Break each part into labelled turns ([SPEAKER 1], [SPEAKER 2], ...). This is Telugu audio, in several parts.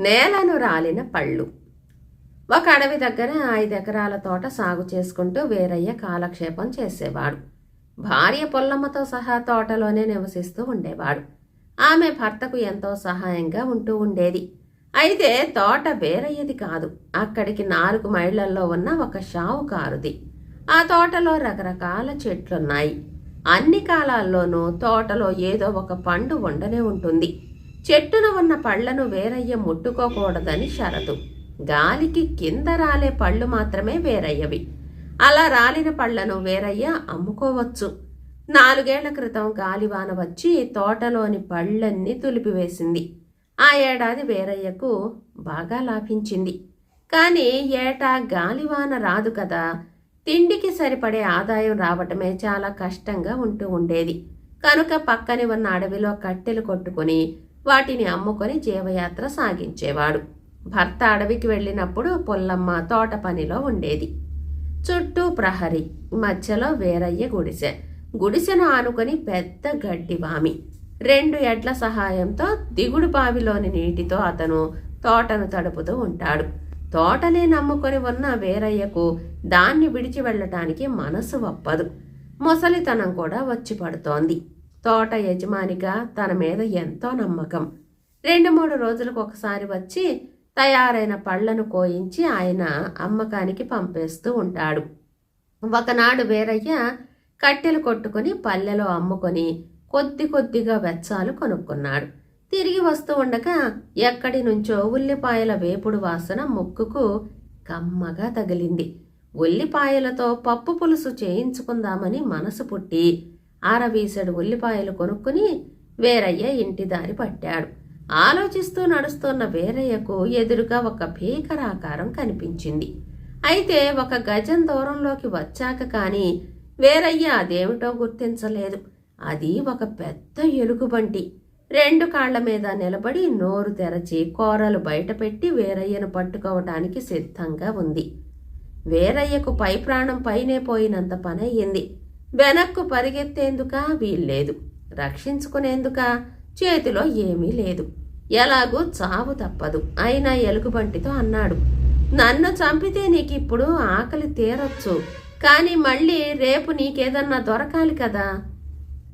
[SPEAKER 1] నేలను రాలిన పళ్ళు. ఒక అడవి దగ్గర ఐదు ఎకరాల తోట సాగు చేసుకుంటూ వేరయ్య కాలక్షేపం చేసేవాడు. భార్య పొల్లమ్మతో సహా తోటలోనే నివసిస్తూ ఉండేవాడు. ఆమె భర్తకు ఎంతో సహాయంగా ఉంటూ ఉండేది. అయితే తోట వేరయ్యది కాదు. అక్కడికి నాలుగు మైళ్ళల్లో ఉన్న ఒక షావుకారుది. ఆ తోటలో రకరకాల చెట్లున్నాయి. అన్ని కాలాల్లోనూ తోటలో ఏదో ఒక పండు ఉండనే ఉంటుంది. చెట్టున ఉన్న పళ్ళను వేరయ్య ముట్టుకోకూడదని షరతు. గాలికి కింద రాలే పళ్ళు మాత్రమే వేరయ్యవి. అలా రాలిన పళ్ళను వేరయ్య అమ్ముకోవచ్చు. నాలుగేళ్ళ క్రితం గాలివాన వచ్చి తోటలోని పళ్ళన్నీ తులిపివేసింది. ఆ ఏడాది వేరయ్యకు బాగా లాభించింది. కానీ ఏటా గాలివాన రాదు కదా. తిండికి సరిపడే ఆదాయం రావటమే చాలా కష్టంగా ఉంటూ ఉండేది. కనుక పక్కనే ఉన్న అడవిలో కట్టెలు కొట్టుకుని వాటిని అమ్ముకొని జీవయాత్ర సాగించేవాడు. భర్త అడవికి వెళ్ళినప్పుడు పొల్లమ్మ తోట పనిలో ఉండేది. చుట్టూ ప్రహరీ మధ్యలో వేరయ్య గుడిసె. గుడిసెను ఆనుకొని పెద్ద గడ్డి వామి. రెండు ఎడ్ల సహాయంతో దిగుడు బావిలోని నీటితో అతను తోటను తడుపుతూ ఉంటాడు. తోటనే నమ్ముకొని ఉన్న వేరయ్యకు దాన్ని విడిచి వెళ్ళటానికి మనసు ఒప్పదు. ముసలితనం కూడా వచ్చి పడుతోంది. తోట యజమానిగా తన మీద ఎంతో నమ్మకం. రెండు మూడు రోజులకు ఒకసారి వచ్చి తయారైన పళ్ళను కోయించి ఆయన అమ్మకానికి పంపేస్తూ ఉంటాడు. ఒకనాడు వేరయ్య కట్టెలు కొట్టుకుని పల్లెలో అమ్ముకొని కొద్ది కొద్దిగా వెచ్చాలు కొనుక్కున్నాడు. తిరిగి వస్తూ ఉండగా ఎక్కడి నుంచో ఉల్లిపాయల వేపుడు వాసన ముక్కుకు కమ్మగా తగిలింది. ఉల్లిపాయలతో పప్పు పులుసు చేయించుకుందామని మనసు పుట్టి ఆరవీసెడు ఉల్లిపాయలు కొనుక్కుని వేరయ్య ఇంటి దారి పట్టాడు. ఆలోచిస్తూ నడుస్తున్న వేరయ్యకు ఎదురుగా ఒక భీకరాకారం కనిపించింది. అయితే ఒక గజం దూరంలోకి వచ్చాక కానీ వేరయ్య అదేమిటో గుర్తించలేదు. అది ఒక పెద్ద ఎలుగుబంటి. రెండు కాళ్ళ మీద నిలబడి నోరు తెరచి కూరలు బయటపెట్టి వేరయ్యను పట్టుకోవటానికి సిద్ధంగా ఉంది. వేరయ్యకు పై ప్రాణం పైనే పోయినంత పనయ్యింది. వెనక్కు పరిగెత్తేందుకా వీల్లేదు. రక్షించుకునేందుక చేతిలో ఏమీ లేదు. ఎలాగూ చావు తప్పదు. అయినా ఎలుగుబంటితో అన్నాడు. నన్ను చంపితే నీకిప్పుడు ఆకలి తీరొచ్చు. కానీ మళ్ళీ రేపు నీకేదన్నా దొరకాలి కదా.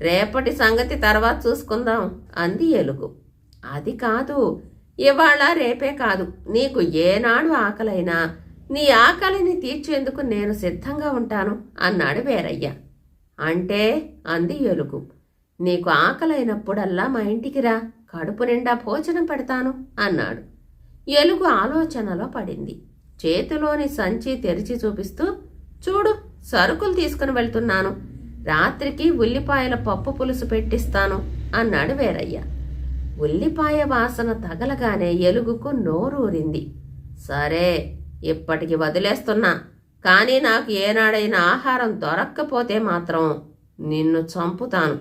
[SPEAKER 1] రేపటి సంగతి తర్వాత చూసుకుందాం అంది ఎలుగు. అది కాదు. ఇవాళ రేపే కాదు. నీకు ఏనాడు ఆకలైనా నీ ఆకలిని తీర్చేందుకు నేను సిద్ధంగా ఉంటాను అన్నాడు వేరయ్య. అంటే అంది ఎలుగు నీకు ఆకలైనప్పుడల్లా మా ఇంటికి రా కడుపు నిండా భోజనం పెడతాను అన్నాడు. ఎలుగు ఆలోచనలో పడింది. చేతిలోని సంచి తెరిచి చూపిస్తూ చూడు సరుకులు తీసుకుని వెళ్తున్నాను. రాత్రికి ఉల్లిపాయల పప్పు పులుసు పెట్టిస్తాను అన్నాడు వేరయ్య. ఉల్లిపాయ వాసన తగలగానే ఎలుగుకు నోరూరింది. సరే ఇప్పటికి వదిలేస్తున్నా. కానీ నాకు ఏనాడైనా ఆహారం దొరక్కపోతే మాత్రం నిన్ను చంపుతాను.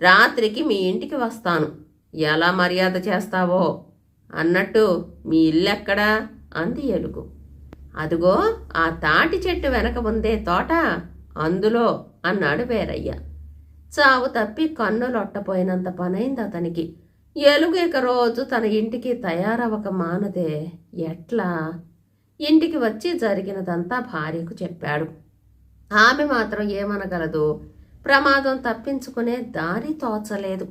[SPEAKER 1] రాత్రికి మీ ఇంటికి వస్తాను. ఎలా మర్యాద చేస్తావో అన్నట్టు మీ ఇల్లెక్కడా? అంది ఎలుగు అదుగో ఆ తాటి చెట్టు వెనక ఉందే తోట అందులో అన్నాడు వేరయ్య. చావు తప్పి కన్నులొట్టపోయినంత పనైంది అతనికి. ఎలుగు ఇక రోజు తన ఇంటికి తయారవక మానదే. ఎట్లా? ఇంటికి వచ్చి జరిగినదంతా భార్యకు చెప్పాడు. ఆమె మాత్రం ఏమనగలదు ప్రమాదం తప్పించుకునే దారి తోచలేదు.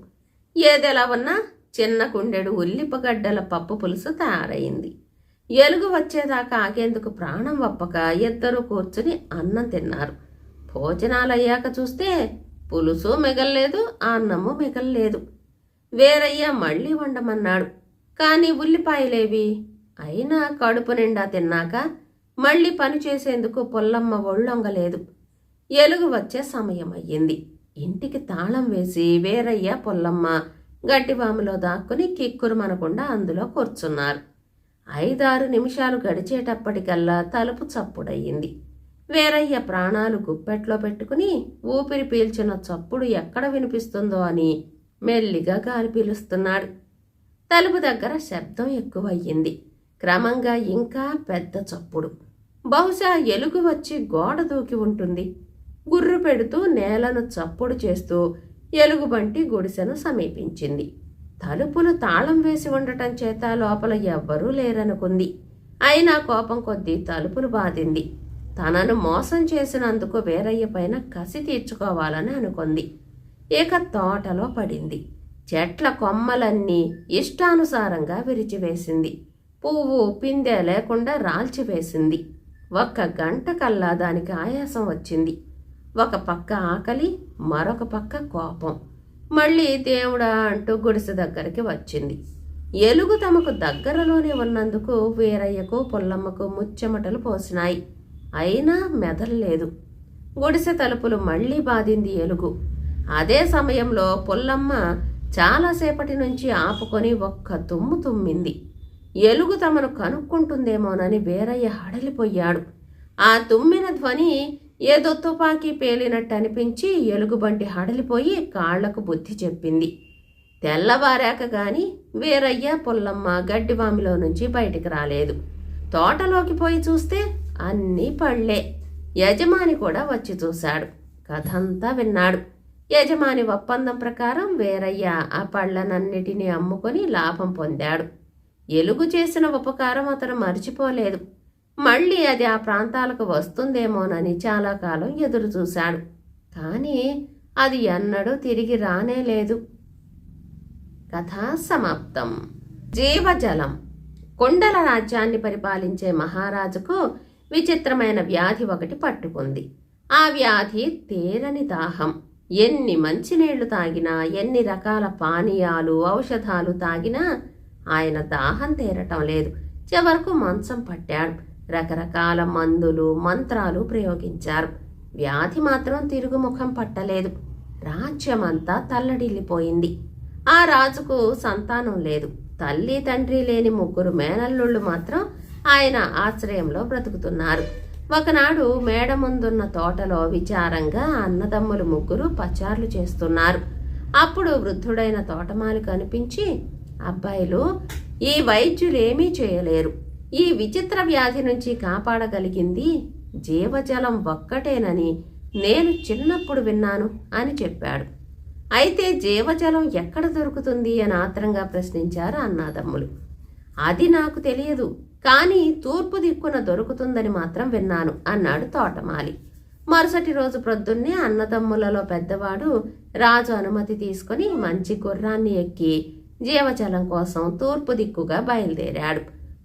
[SPEAKER 1] ఏదెలా ఉన్నా చిన్న కుండెడు ఉల్లిపగడ్డల పప్పు పులుసు తయారైంది. ఎలుగు వచ్చేదాకా ఆగేందుకు ప్రాణం వప్పక ఇద్దరు కూర్చుని అన్నం తిన్నారు. భోజనాలు అయ్యాక చూస్తే పులుసు మిగల్లేదు అన్నము మిగల్లేదు. వేరయ్య మళ్ళీ వండమన్నాడు. కానీ ఉల్లిపాయలేవి? అయినా కడుపు నిండా తిన్నాక మళ్ళీ పని చేసేందుకు పొల్లమ్మ ఒళ్ళొంగలేదు. ఎలుగు వచ్చే సమయం అయ్యింది ఇంటికి తాళం వేసి వేరయ్య పొల్లమ్మ గడ్డివాములో దాక్కుని కిక్కురుమనకుండా అందులో కూర్చున్నారు. ఐదారు నిమిషాలు గడిచేటప్పటికల్లా తలుపు చప్పుడయ్యింది. వేరయ్య ప్రాణాలు గుప్పెట్లో పెట్టుకుని ఊపిరి పీల్చిన చప్పుడు ఎక్కడ వినిపిస్తుందో అని మెల్లిగా గాలి పీలుస్తున్నాడు. తలుపు దగ్గర శబ్దం ఎక్కువయ్యింది. క్రమంగా ఇంకా పెద్ద చప్పుడు. బహుశా ఎలుగు వచ్చి గోడ దూకి ఉంటుంది. గుర్రు పెడుతూ నేలను చప్పుడు చేస్తూ ఎలుగుబంటి గుడిసెను సమీపించింది. తలుపులు తాళం వేసి ఉండటం చేత లోపల ఎవ్వరూ లేరనుకుంది. అయినా కోపం కొద్దీ తలుపులు బాధింది. తనను మోసం చేసినందుకు వేరయ్య పైన కసి తీర్చుకోవాలని అనుకుంది. ఇక తోటలో పడింది. చెట్ల కొమ్మలన్నీ ఇష్టానుసారంగా విరిచివేసింది. పువ్వు పిందె లేకుండా రాల్చివేసింది ఒక్క గంట కల్లా దానికి ఆయాసం వచ్చింది. ఒక పక్క ఆకలి మరొక పక్క కోపం. మళ్ళీ దేవుడా అంటూ గుడిసె దగ్గరికి వచ్చింది. ఎలుగు తమకు దగ్గరలోనే ఉన్నందుకు వీరయ్యకు పుల్లమ్మకు ముచ్చెమటలు పోసినాయి. అయినా మెదల్లేదు. గుడిసె తలుపులు మళ్ళీ బాధింది ఎలుగు. అదే సమయంలో పుల్లమ్మ చాలాసేపటి నుంచి ఆపుకొని ఒక్క తుమ్ము తుమ్మింది. ఎలుగు తమను కనుక్కుంటుందేమోనని వీరయ్య హడలిపోయాడు. ఆ తుమ్మిన ధ్వని ఏదో తుపాకీ పేలినట్టు అనిపించి ఎలుగుబంటి హడలిపోయి కాళ్ళకు బుద్ధి చెప్పింది. తెల్లవారాక గాని వీరయ్య పుల్లమ్మ గడ్డివామిలో నుంచి బయటికి రాలేదు. తోటలోకి పోయి చూస్తే అన్నీ పళ్ళే. యజమాని కూడా వచ్చి చూశాడు. కథంతా విన్నాడు. యజమాని ఒప్పందం ప్రకారం వీరయ్య ఆ పళ్ళనన్నిటినీ అమ్ముకొని లాభం పొందాడు. ఎలుగు చేసిన ఉపకారం అతను మర్చిపోలేదు. మళ్ళీ అది ఆ ప్రాంతాలకు వస్తుందేమోనని చాలా కాలం ఎదురు చూశాడు. కానీ అది ఎన్నడూ తిరిగి రానే లేదు. కథా సమాప్తం. జీవజలం. కొండల రాజ్యాన్ని పరిపాలించే మహారాజుకు విచిత్రమైన వ్యాధి ఒకటి పట్టుకుంది. ఆ వ్యాధి తీరని దాహం. ఎన్ని మంచినీళ్ళు తాగినా ఎన్ని రకాల పానీయాలు ఔషధాలు తాగినా ఆయన దాహం తీరటం లేదు. చివరకు మంచం పట్టాడు. రకరకాల మందులు మంత్రాలు ప్రయోగించారు. వ్యాధి మాత్రం తిరుగుముఖం పట్టలేదు. రాజ్యమంతా తల్లడిల్లిపోయింది. ఆ రాజుకు సంతానం లేదు. తల్లి తండ్రి లేని ముగ్గురు మేనల్లుళ్ళు మాత్రం ఆయన ఆశ్రయంలో బ్రతుకుతున్నారు. ఒకనాడు మేడ ముందున్న తోటలో విచారంగా అన్నదమ్ములు ముగ్గురు పచార్లు చేస్తున్నారు. అప్పుడు వృద్ధుడైన తోటమాలి కనిపించి అబ్బాయిలు ఈ వైద్యులేమీ చేయలేరు. ఈ విచిత్ర వ్యాధి నుంచి కాపాడగలిగింది జీవజలం ఒక్కటేనని నేను చిన్నప్పుడు విన్నాను అని చెప్పాడు. అయితే జీవజలం ఎక్కడ దొరుకుతుంది అని ఆత్రంగా ప్రశ్నించారు అన్నాదమ్ములు. అది నాకు తెలియదు కానీ తూర్పు దిక్కున దొరుకుతుందని మాత్రం విన్నాను అన్నాడు తోటమాలి. మరుసటి రోజు ప్రొద్దున్నే అన్నదమ్ములలో పెద్దవాడు రాజు అనుమతి తీసుకుని మంచి గుర్రాన్ని ఎక్కి జీవజలం కోసం తూర్పు దిక్కుగా బయలుదేరాడు.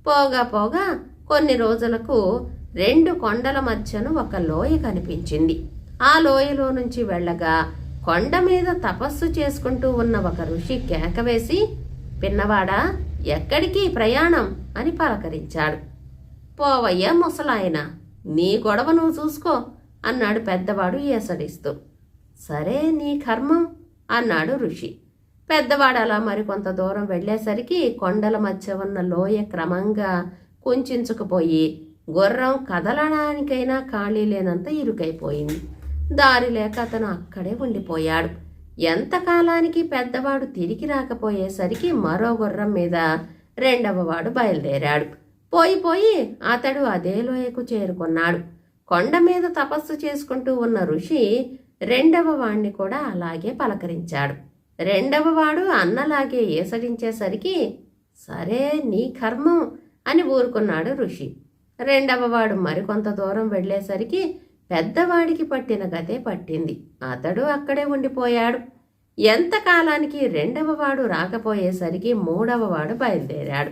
[SPEAKER 1] పోగా పోగా కొన్ని రోజులకు రెండు కొండల మధ్యన ఒక లోయ కనిపించింది. ఆ లోయలో నుంచి వెళ్ళగా కొండ మీద తపస్సు చేసుకుంటూ ఉన్న ఒక ఋషి కేకవేసి పిన్నవాడా ఎక్కడికి ప్రయాణం? అని పలకరించాడు. పోవయ్యా ముసలాయన నీ గొడవ నువ్వు చూసుకో అన్నాడు పెద్దవాడు ఏసడిస్తూ సరే నీ కర్మం అన్నాడు ఋషి. పెద్దవాడు అలా మరికొంత దూరం వెళ్ళేసరికి కొండల మధ్య ఉన్న లోయ క్రమంగా కుంచుకుపోయి గుర్రం కదలడానికైనా ఖాళీ లేనంత ఇరుకైపోయింది. దారి లేక అతను అక్కడే ఉండిపోయాడు. ఎంతకాలానికి పెద్దవాడు తిరిగి రాకపోయేసరికి మరో గుర్రం మీద రెండవ వాడు బయలుదేరాడు. పోయి పోయి అతడు అదే లోయకు చేరుకున్నాడు. కొండ మీద తపస్సు చేసుకుంటూ ఉన్న ఋషి రెండవ వాణ్ణి కూడా అలాగే పలకరించాడు. రెండవ వాడు అన్నలాగే ఏసడించేసరికి సరే నీ కర్మం అని ఊరుకున్నాడు ఋషి. రెండవ వాడు మరికొంత దూరం వెళ్ళేసరికి పెద్దవాడికి పట్టిన గతే పట్టింది. అతడు అక్కడే ఉండిపోయాడు. ఎంతకాలానికి రెండవ వాడు రాకపోయేసరికి మూడవ వాడు బయలుదేరాడు.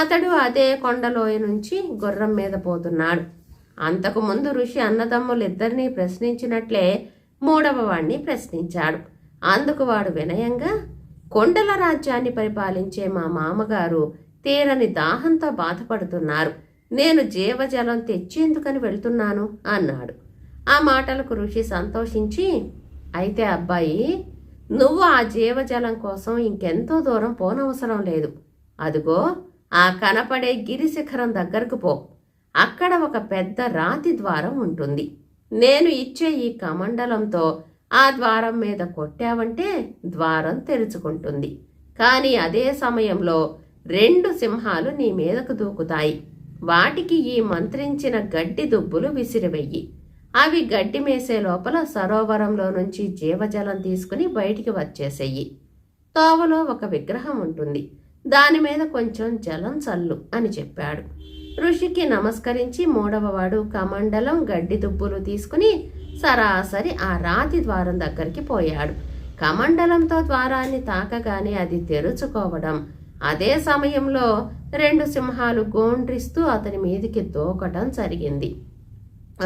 [SPEAKER 1] అతడు అదే కొండలోయ నుంచి గుర్రం మీద పోతున్నాడు. అంతకు ముందు ఋషి అన్నదమ్ములిద్దరినీ ప్రశ్నించినట్లే మూడవవాణ్ణి ప్రశ్నించాడు. అందుకు వాడు వినయంగా కొండల రాజ్యాన్ని పరిపాలించే మా మామగారు తీరని దాహంతో బాధపడుతున్నారు. నేను జీవజలం తెచ్చేందుకని వెళ్తున్నాను అన్నాడు. ఆ మాటలకు ఋషి సంతోషించి అయితే అబ్బాయి నువ్వు ఆ జీవజలం కోసం ఇంకెంతో దూరం పోనవసరం లేదు. అదిగో ఆ కనపడే గిరిశిఖరం దగ్గరకు పో. అక్కడ ఒక పెద్ద రాతి ద్వారం ఉంటుంది. నేను ఇచ్చే ఈ కమండలంతో ఆ ద్వారం మీద కొట్టావంటే ద్వారం తెరుచుకుంటుంది. కానీ అదే సమయంలో రెండు సింహాలు నీ మీదకు దూకుతాయి. వాటికి ఈ మంత్రించిన గడ్డి దుబ్బులు విసిరివెయ్యి అవి గడ్డి మేసే లోపల సరోవరంలో నుంచి జీవజలం తీసుకుని బయటికి వచ్చేసేయి. తోవలో ఒక విగ్రహం ఉంటుంది. దాని మీద కొంచెం జలం చల్లు అని చెప్పాడు. ఋషికి నమస్కరించి మూడవవాడు కమండలం గడ్డి దుబ్బులు తీసుకుని సరాసరి ఆ రాతి ద్వారం దగ్గరికి పోయాడు. కమండలంతో ద్వారాన్ని తాకగానే అది తెరుచుకోవడం. అదే సమయంలో రెండు సింహాలు గోండ్రిస్తూ అతని మీదికి దూకటం జరిగింది.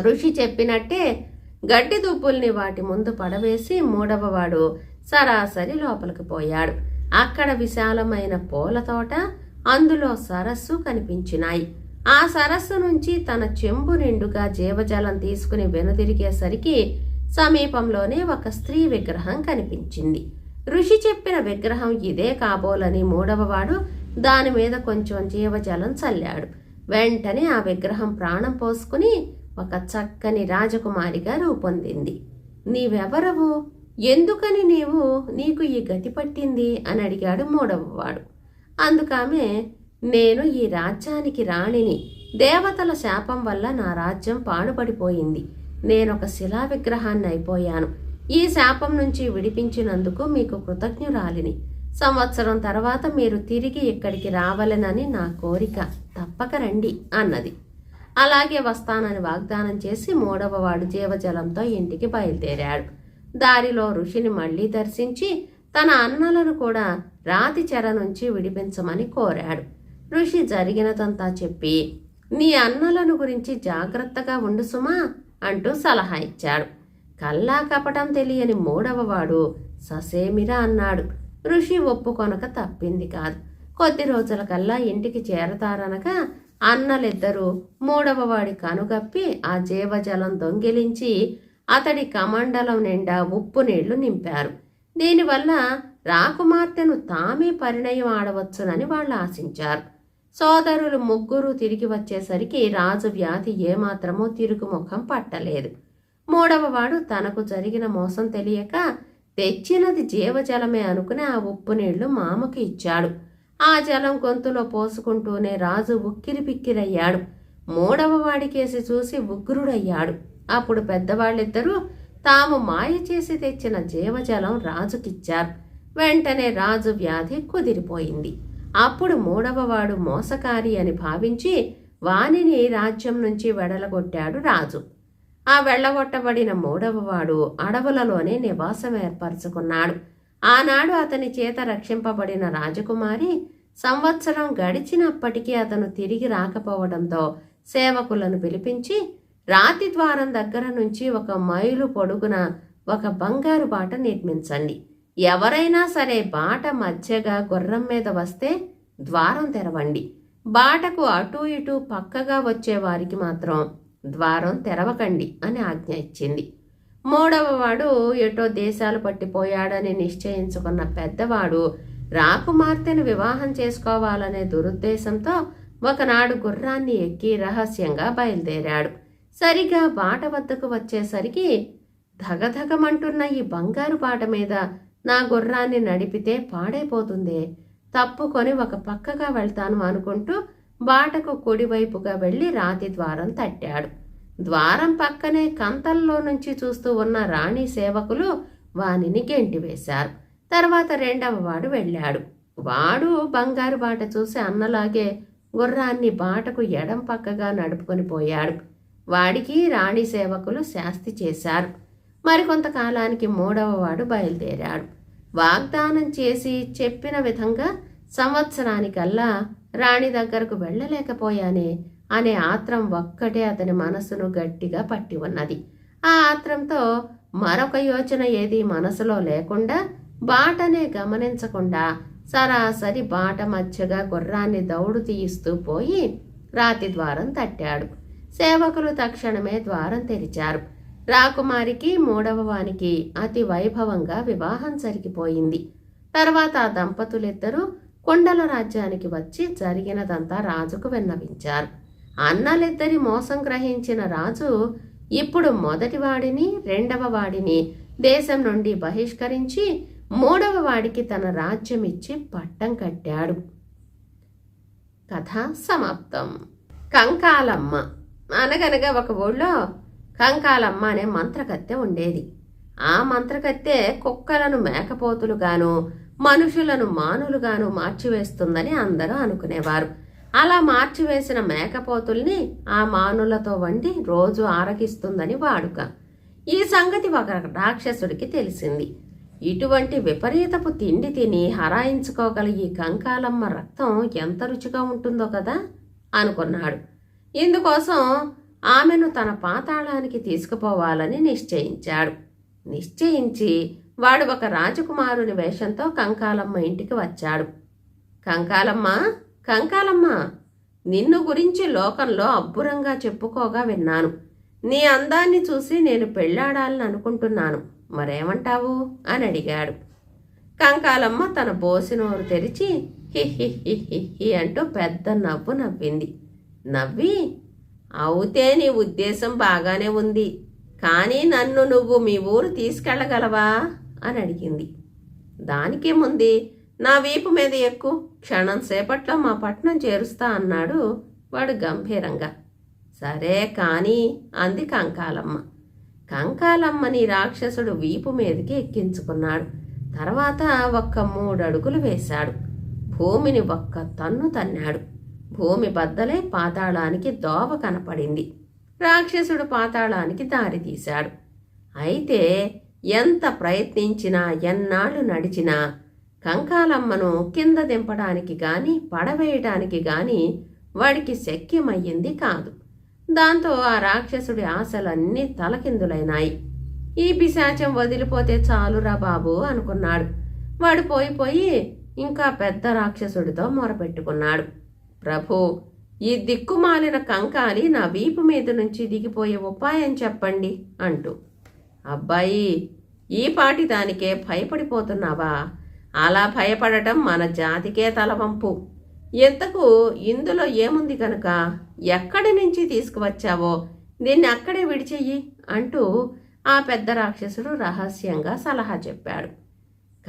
[SPEAKER 1] ఋషి చెప్పినట్టే గడ్డి దుబ్బుల్ని వాటి ముందు పడవేసి మూడవవాడు సరాసరి లోపలికి పోయాడు. అక్కడ విశాలమైన పూల తోట అందులో సరస్సు కనిపించినాయి. ఆ సరస్సు నుంచి తన చెంబు నిండుగా జీవజలం తీసుకుని వెనుదిరిగేసరికి సమీపంలోనే ఒక స్త్రీ విగ్రహం కనిపించింది. ఋషి చెప్పిన విగ్రహం ఇదే కాబోలని మూడవవాడు దాని మీద కొంచెం జీవజలం చల్లాడు. వెంటనే ఆ విగ్రహం ప్రాణం పోసుకుని ఒక చక్కని రాజకుమారిగా రూపొందింది. నీవెవరవు? ఎందుకని నీవు నీకు ఈ గతి పట్టింది? అని అడిగాడు మూడవవాడు. అందుకామె నేను ఈ రాజ్యానికి రాణిని. దేవతల శాపం వల్ల నా రాజ్యం పాడుపడిపోయింది. నేనొక శిలా విగ్రహాన్ని అయిపోయాను. ఈ శాపం నుంచి విడిపించినందుకు మీకు కృతజ్ఞురాలిని. సంవత్సరం తర్వాత మీరు తిరిగి ఇక్కడికి రావాలనని నా కోరిక. తప్పక రండి అన్నది. అలాగే వస్తానని వాగ్దానం చేసి మూడవవాడు జీవజలంతో ఇంటికి బయలుదేరాడు. దారిలో ఋషిని మళ్ళీ దర్శించి తన అన్నలను కూడా రాతి చెర నుంచి విడిపించమని కోరాడు. ఋషి జరిగినదంతా చెప్పి నీ అన్నలను గురించి జాగ్రత్తగా ఉండు సుమా అంటూ సలహా ఇచ్చాడు. కల్లా కపటం తెలియని మూడవవాడు ససేమిరా అన్నాడు. ఋషి ఒప్పుకొనక తప్పింది కాదు. కొద్ది రోజుల కల్లా ఇంటికి చేరతారనగా అన్నలిద్దరూ మూడవవాడి కనుగప్పి ఆ జీవజలం దొంగిలించి అతడి కమండలం నిండా ఉప్పు నీళ్ళు నింపారు. దీనివల్ల రాకుమార్తెను తామే పరిణయం ఆడవచ్చునని వాళ్ళు ఆశించారు. సోదరులు ముగ్గురు తిరిగి వచ్చేసరికి రాజు వ్యాధి ఏమాత్రమూ తిరుగుముఖం పట్టలేదు. మూడవవాడు తనకు జరిగిన మోసం తెలియక తెచ్చినది జీవజలమే అనుకుని ఆ ఉప్పు నీళ్ళు మామకు ఇచ్చాడు. ఆ జలం గొంతులో పోసుకుంటూనే రాజు ఉక్కిరి పిక్కిరయ్యాడు మూడవ వాడికేసి చూసి ఉగ్రుడయ్యాడు. అప్పుడు పెద్దవాళ్ళిద్దరూ తాము మాయ చేసి తెచ్చిన జీవజలం రాజుకిచ్చారు. వెంటనే రాజు వ్యాధి కుదిరిపోయింది. అప్పుడు మూడవవాడు మోసకారి అని భావించి వానిని రాజ్యం నుంచి వెడలగొట్టాడు రాజు. ఆ వెళ్ళగొట్టబడిన మూడవవాడు అడవులలోనే నివాసం ఏర్పరచుకున్నాడు. ఆనాడు అతని చేత రక్షింపబడిన రాజకుమారి సంవత్సరం గడిచినప్పటికీ అతను తిరిగి రాకపోవడంతో సేవకులను పిలిపించి రాతి ద్వారం దగ్గర నుంచి ఒక మైలు పొడుగున ఒక బంగారు బాట నిర్మించండి. ఎవరైనా సరే బాట మధ్యగా గుర్రం మీద వస్తే ద్వారం తెరవండి. బాటకు అటూ ఇటూ పక్కగా వచ్చేవారికి మాత్రం ద్వారం తెరవకండి అని ఆజ్ఞ ఇచ్చింది. మూడవవాడు ఎటో దేశాలు పట్టిపోయాడని నిశ్చయించుకున్న పెద్దవాడు రాకుమార్తెను వివాహం చేసుకోవాలనే దురుద్దేశంతో ఒకనాడు గుర్రాన్ని ఎక్కి రహస్యంగా బయలుదేరాడు. సరిగా బాట వద్దకు వచ్చేసరికి ధగధగమంటున్న ఈ బంగారు బాట మీద నా గుర్రాన్ని నడిపితే పాడైపోతుందే. తప్పుకొని ఒక పక్కగా వెళ్తాను అనుకుంటూ బాటకు కుడివైపుగా వెళ్ళి రాతి ద్వారం తట్టాడు. ద్వారం పక్కనే కంతల్లో నుంచి చూస్తూ ఉన్న రాణి సేవకులు వానిని గెంటివేశారు తర్వాత రెండవ వాడు వెళ్ళాడు. వాడు బంగారు బాట చూసి అన్నలాగే గుర్రాన్ని బాటకు ఎడం పక్కగా నడుపుకొని పోయాడు. వాడికి రాణి సేవకులు శాస్తి చేశారు. మరికొంతకాలానికి మూడవ వాడు బయలుదేరాడు. వాగ్దానం చేసి చెప్పిన విధంగా సంవత్సరానికల్లా రాణి దగ్గరకు వెళ్ళలేకపోయానే అనే ఆత్రం ఒక్కటే అతని మనసును గట్టిగా పట్టి ఉన్నది. ఆ ఆత్రంతో మరొక యోచన ఏది మనసులో లేకుండా బాటనే గమనించకుండా సరాసరి బాట మధ్యగా గుర్రాన్ని దౌడు తీయిస్తూ పోయి రాతి ద్వారం తట్టాడు. సేవకులు తక్షణమే ద్వారం తెరిచారు. రాకుమారికి మూడవ వానికి అతి వైభవంగా వివాహం జరిగిపోయింది. తర్వాత ఆ దంపతులిద్దరూ కొండల రాజ్యానికి వచ్చి జరిగినదంతా రాజుకు విన్నవించారు. అన్నలిద్దరి మోసం గ్రహించిన రాజు ఇప్పుడు మొదటి వాడిని రెండవ వాడిని దేశం నుండి బహిష్కరించి మూడవ వాడికి తన రాజ్యం ఇచ్చి పట్టం కట్టాడు. కథ సమాప్తం. కంకాలమ్మ అనగనగా ఒక ఊళ్ళో కంకాలమ్మ అనే మంత్రకత్తె ఉండేది. ఆ మంత్రకత్తె కుక్కలను మేకపోతులుగాను మనుషులను మానులుగాను మార్చివేస్తుందని అందరూ అనుకునేవారు. అలా మార్చివేసిన మేకపోతుల్ని ఆ మానులతో వండి రోజు ఆరగిస్తుందని వాడుక. ఈ సంగతి ఒక రాక్షసుడికి తెలిసింది. ఇటువంటి విపరీతపు తిండి తిని హరాయించుకోగల ఈ కంకాలమ్మ రక్తం ఎంత రుచిగా ఉంటుందో కదా అనుకున్నాడు. ఇందుకోసం ఆమెను తన పాతాళానికి తీసుకుపోవాలని నిశ్చయించాడు. నిశ్చయించి వాడు ఒక రాజకుమారుని వేషంతో కంకాలమ్మ ఇంటికి వచ్చాడు. కంకాలమ్మ కంకాలమ్మ నిన్ను గురించి లోకంలో అబ్బురంగా చెప్పుకోగా విన్నాను. నీ అందాన్ని చూసి నేను పెళ్ళాడాలని అనుకుంటున్నాను. మరేమంటావు? అని అడిగాడు. కంకాలమ్మ తన బోసినోరు తెరిచి హి హి హి హి అంటూ పెద్ద నవ్వు నవ్వింది. నవ్వి అవుతే నీ ఉద్దేశం బాగానే ఉంది. కానీ నన్ను నువ్వు మీ ఊరు తీసుకెళ్ళగలవా? అని అడిగింది. దానికేముంది? నా వీపు మీద ఎక్కు. క్షణం సేపట్లో మా పట్నం చేరుస్తా అన్నాడు వాడు గంభీరంగా. సరే కానీ అంది కంకాలమ్మ. కంకాలమ్మని రాక్షసుడు వీపు మీదకి ఎక్కించుకున్నాడు. తర్వాత ఒక్క మూడు అడుగులు వేశాడు. భూమిని ఒక్క తన్ను తన్నాడు. భూమి బద్దలై పాతాళానికి దోవ కనపడింది. రాక్షసుడు పాతాళానికి దారి తీశాడు అయితే ఎంత ప్రయత్నించినా ఎన్నాళ్ళు నడిచినా కంకాలమ్మను కింద దింపడానికి గాని పడవేయటానికి గాని వాడికి శక్యమయ్యింది కాదు. దాంతో ఆ రాక్షసుడి ఆశలన్నీ తలకిందులైనాయి. ఈ పిశాచం వదిలిపోతే చాలురా బాబు అనుకున్నాడు. వాడు పోయి పోయి ఇంకా పెద్ద రాక్షసుడితో మొరపెట్టుకున్నాడు. ప్రభు ఈ దిక్కుమాలిన కంకాలి నా వీపు మీద నుంచి దిగిపోయే ఉపాయం చెప్పండి అంటూ. అబ్బాయి ఈ పాటి దానికే భయపడిపోతున్నావా? అలా భయపడటం మన జాతికే తలవంపు. ఎంతకు ఇందులో ఏముంది కనుక ఎక్కడి నుంచి తీసుకువచ్చావో? దీన్ని అక్కడే విడిచెయ్యి అంటూ ఆ పెద్ద రాక్షసుడు రహస్యంగా సలహా చెప్పాడు.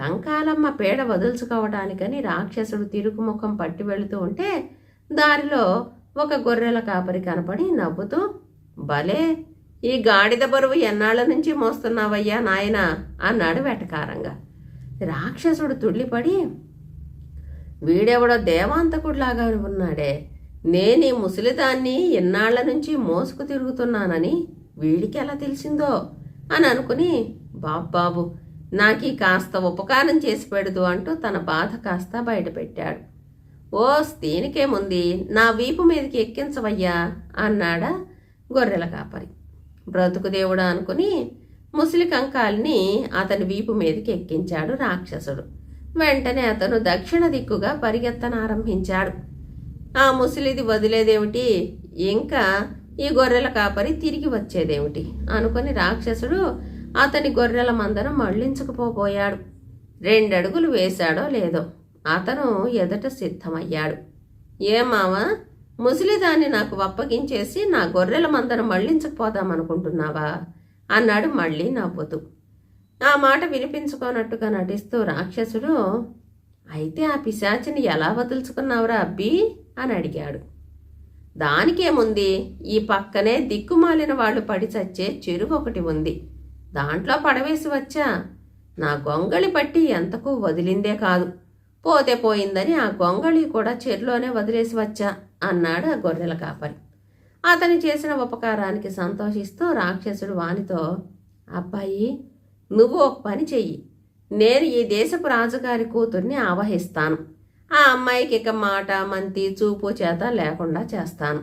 [SPEAKER 1] కంకాలమ్మ పేడ వదులుచుకోవటానికని రాక్షసుడు తిరుగుముఖం పట్టి వెళుతూ ఉంటే దారిలో ఒక గొర్రెల కాపరి కనపడి నవ్వుతూ భలే! ఈ గాడిద బరువు ఎన్నాళ్ళ నుంచి మోస్తున్నావయ్యా నాయనా అన్నాడు వెటకారంగా. రాక్షసుడు తుళ్ళిపడి వీడెవడో దేవాంతకుడిలాగా ఉన్నాడే. నేను ఈ ముసలిదాన్ని ఎన్నాళ్ళ నుంచి మోసుకు తిరుగుతున్నానని వీడికి ఎలా తెలిసిందో అని అనుకుని బాబ్బాబు నాకీ కాస్త ఉపకారం చేసి పెడదు అంటూ తన బాధ కాస్త బయటపెట్టాడు. ఓస్ దీనికేముంది నా వీపు మీదకి ఎక్కించవయ్యా అన్నాడా గొర్రెల కాపరి. బ్రతుకు దేవుడా అనుకుని ముసలి కంకాల్ని అతని వీపు మీదకి ఎక్కించాడు రాక్షసుడు. వెంటనే అతను దక్షిణ దిక్కుగా పరిగెత్తనారంభించాడు. ఆ ముసలిది వదిలేదేమిటి? ఇంకా ఈ గొర్రెల కాపరి తిరిగి వచ్చేదేమిటి? అనుకుని రాక్షసుడు అతని గొర్రెల మందను మళ్ళించుకుపోబోయాడు. రెండడుగులు వేశాడో లేదో? అతను ఎదుట సిద్ధమయ్యాడు. ఏ మావా ముసలిదాన్ని నాకు అప్పగించేసి నా గొర్రెల మందను మళ్ళించకపోదామనుకుంటున్నావా? అన్నాడు మళ్ళీ నవ్వుతూ ఆ మాట వినిపించుకోనట్టుగా నటిస్తూ రాక్షసుడు అయితే ఆ పిశాచిని ఎలా వదులుచుకున్నావురా అబ్బి? అని అడిగాడు. దానికేముంది? ఈ పక్కనే దిక్కుమాలిన వాళ్ళు పడి చచ్చే చెరువు ఒకటి ఉంది. దాంట్లో పడవేసి వచ్చా. నా గొంగళి పట్టి ఎంతకు వదిలిందే కాదు. పోతే పోయిందని ఆ గొంగళి కూడా చెరులోనే వదిలేసి వచ్చా అన్నాడు ఆ గొర్రెల కాపరి. అతని చేసిన ఉపకారానికి సంతోషిస్తూ రాక్షసుడు వానితో అబ్బాయి నువ్వు ఒక పని చెయ్యి. నేను ఈ దేశపు రాజుగారి కూతుర్ని ఆవహిస్తాను. ఆ అమ్మాయికి ఇక మాట మంతి చూపు చేత లేకుండా చేస్తాను.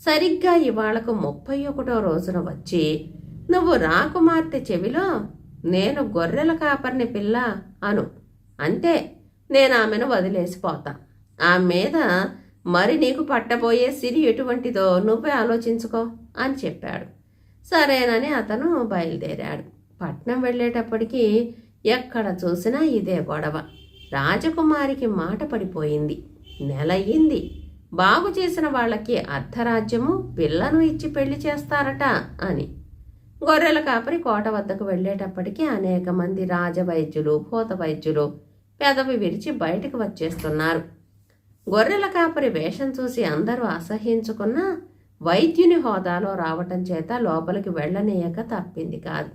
[SPEAKER 1] సరిగ్గా ఇవాళకు ముప్పై ఒకటో రోజున వచ్చి నువ్వు రాకుమార్తె చెవిలో నేను గొర్రెల కాపర్ని పిల్ల అను. అంతే. నేను ఆమెను వదిలేసిపోతా. ఆమె మీద మరి నీకు పట్టబోయే సిరి ఎటువంటిదో నువ్వే ఆలోచించుకో అని చెప్పాడు. సరేనని అతను బయలుదేరాడు. పట్నం వెళ్ళేటప్పటికీ ఎక్కడ చూసినా ఇదే గొడవ. రాజకుమారికి మాట పడిపోయింది. నెలయింది బాగు చేసిన వాళ్ళకి అర్ధరాజ్యము పిల్లను ఇచ్చి పెళ్ళి చేస్తారట అని. గొర్రెల కాపరి కోట వద్దకు వెళ్ళేటప్పటికీ అనేక మంది రాజవైద్యులు భూత వైద్యులు పెదవి విరిచి బయటకు వచ్చేస్తున్నారు. గొర్రెల కాపరి వేషం చూసి అందరూ అసహ్యించుకున్న వైద్యుని హోదాలో రావటం చేత లోపలికి వెళ్ళనీయక తప్పింది కాదు.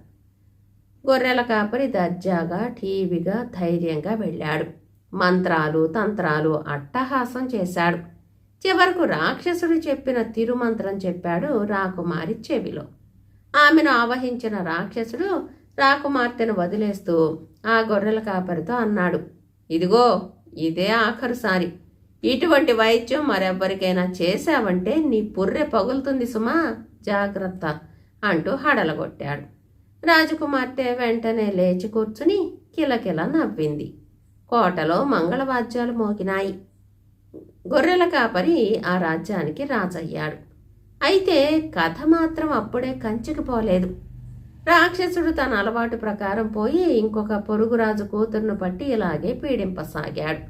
[SPEAKER 1] గొర్రెల కాపరి దర్జాగా టీవీగా ధైర్యంగా వెళ్ళాడు. మంత్రాలు తంత్రాలు అట్టహాసం చేశాడు. చివరకు రాక్షసుడు చెప్పిన తిరుమంత్రం చెప్పాడు రాకుమారి చెవిలో. ఆమెను ఆవహించిన రాక్షసుడు రాకుమార్తెను వదిలేస్తూ ఆ గొర్రెల కాపరితో అన్నాడు ఇదిగో ఇదే ఆఖరుసారి ఇటువంటి వైద్యం మరెవ్వరికైనా చేశావంటే నీ పుర్రె పగులుతుంది సుమా జాగ్రత్త అంటూ హడలగొట్టాడు. రాజకుమార్తె వెంటనే లేచి కూర్చుని కిలకిల నవ్వింది. కోటలో మంగళవాద్యాలు మోగినాయి. గొర్రెల కాపరి ఆ రాజ్యానికి రాజయ్యాడు. అయితే కథ మాత్రం అప్పుడే కంచికి పోలేదు. రాక్షసుడు తన అలవాటు ప్రకారం పోయి ఇంకొక పొరుగురాజు కూతురును పట్టి ఇలాగే పీడింపసాగాడు.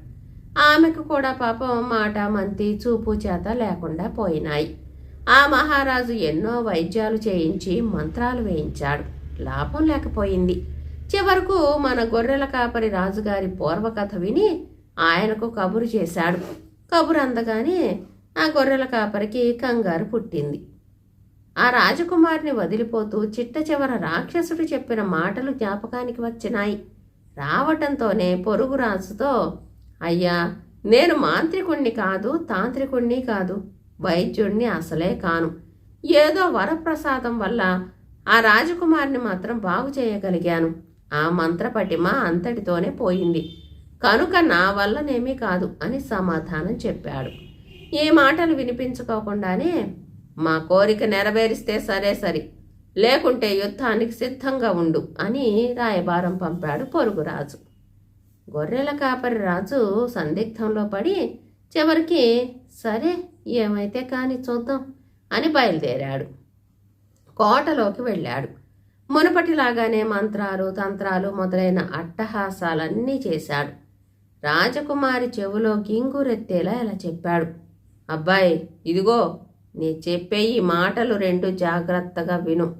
[SPEAKER 1] ఆమెకు కూడా పాపం మాట మంతి చూపు చేత లేకుండా పోయినాయి. ఆ మహారాజు ఎన్నో వైద్యాలు చేయించి మంత్రాలు వేయించాడు. లాభం లేకపోయింది. చివరకు మన గొర్రెల కాపరి రాజుగారి పూర్వకథ విని ఆయనకు కబురు చేశాడు. కబురు అందగానే ఆ గొర్రెల కాపరికి కంగారు పుట్టింది. ఆ రాజకుమారిని వదిలిపోతూ చిట్ట చివర రాక్షసుడు చెప్పిన మాటలు జ్ఞాపకానికి వచ్చినాయి. రావటంతోనే పొరుగు రాజుతో అయ్యా నేను మాంత్రికుణ్ణి కాదు తాంత్రికుణ్ణి కాదు వైద్యుణ్ణి అసలే కాను. ఏదో వరప్రసాదం వల్ల ఆ రాజకుమారిని మాత్రం బాగు చేయగలిగాను. ఆ మంత్రపటిమ అంతటితోనే పోయింది. కనుక నా వల్లనేమీ కాదు అని సమాధానం చెప్పాడు. ఈ మాటలు వినిపించుకోకుండానే మా కోరిక నెరవేరిస్తే సరే సరి. లేకుంటే యుద్ధానికి సిద్ధంగా ఉండు అని రాయబారం పంపాడు పొరుగురాజు గొర్రెల కాపరి రాజు సందిగ్ధంలో పడి చివరికి సరే ఏమైతే కాని చూద్దాం అని బయలుదేరాడు. కోటలోకి వెళ్ళాడు. మునుపటిలాగానే మంత్రాలు తంత్రాలు మొదలైన అట్టహాసాలన్నీ చేశాడు. రాజకుమారి చెవులో గింగురెత్తేలా ఇలా చెప్పాడు. అబ్బాయి ఇదిగో నీ చెప్పే ఈ మాటలు రెండు జాగ్రత్తగా విను.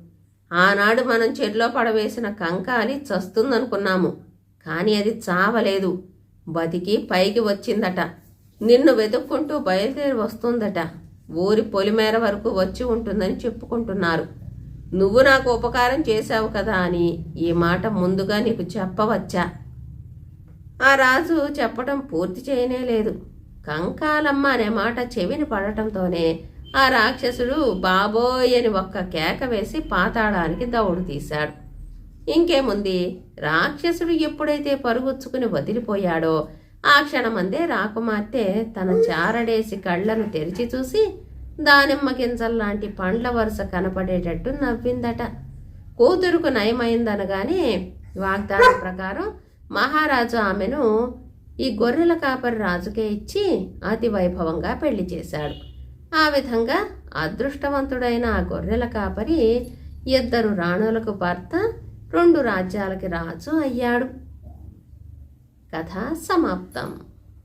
[SPEAKER 1] ఆనాడు మనం చెట్లో పడవేసిన కంకాలి చస్తుందనుకున్నాము కానీ అది చావలేదు. బతికి పైకి వచ్చిందట. నిన్ను వెతుక్కుంటూ బయలుదేరి వస్తుందట. ఊరి పొలిమేర వరకు వచ్చి ఉంటుందని చెప్పుకుంటున్నారు. నువ్వు నాకు ఉపకారం చేశావు కదా అని ఈ మాట ముందుగా నీకు చెప్పవచ్చా? ఆ రాజు చెప్పటం పూర్తి చేయనే లేదు. కంకాలమ్మ అనే మాట చెవిని పడటంతోనే ఆ రాక్షసుడు బాబోయ్ అని ఒక్క కేక వేసి పాతాళానికి దౌడు తీశాడు. ఇంకేముంది? రాక్షసుడు ఎప్పుడైతే పరుగుచ్చుకుని వదిలిపోయాడో ఆ క్షణమందే రాకుమార్తె తన చారడేసి కళ్ళను తెరిచి చూసి దానిమ్మ గింజల్లాంటి పండ్ల వరుస కనపడేటట్టు నవ్విందట. కూతురుకు నయమైందనగానే వాగ్దానం ప్రకారం మహారాజు ఆమెను ఈ గొర్రెల కాపరి రాజుకే ఇచ్చి అతి వైభవంగా పెళ్ళి చేశాడు. ఆ విధంగా అదృష్టవంతుడైన ఆ గొర్రెల కాపరి ఇద్దరు రాణులకు భర్త రెండు రాజ్యాలకి రాజు అయ్యాడు. కథ సమాప్తం.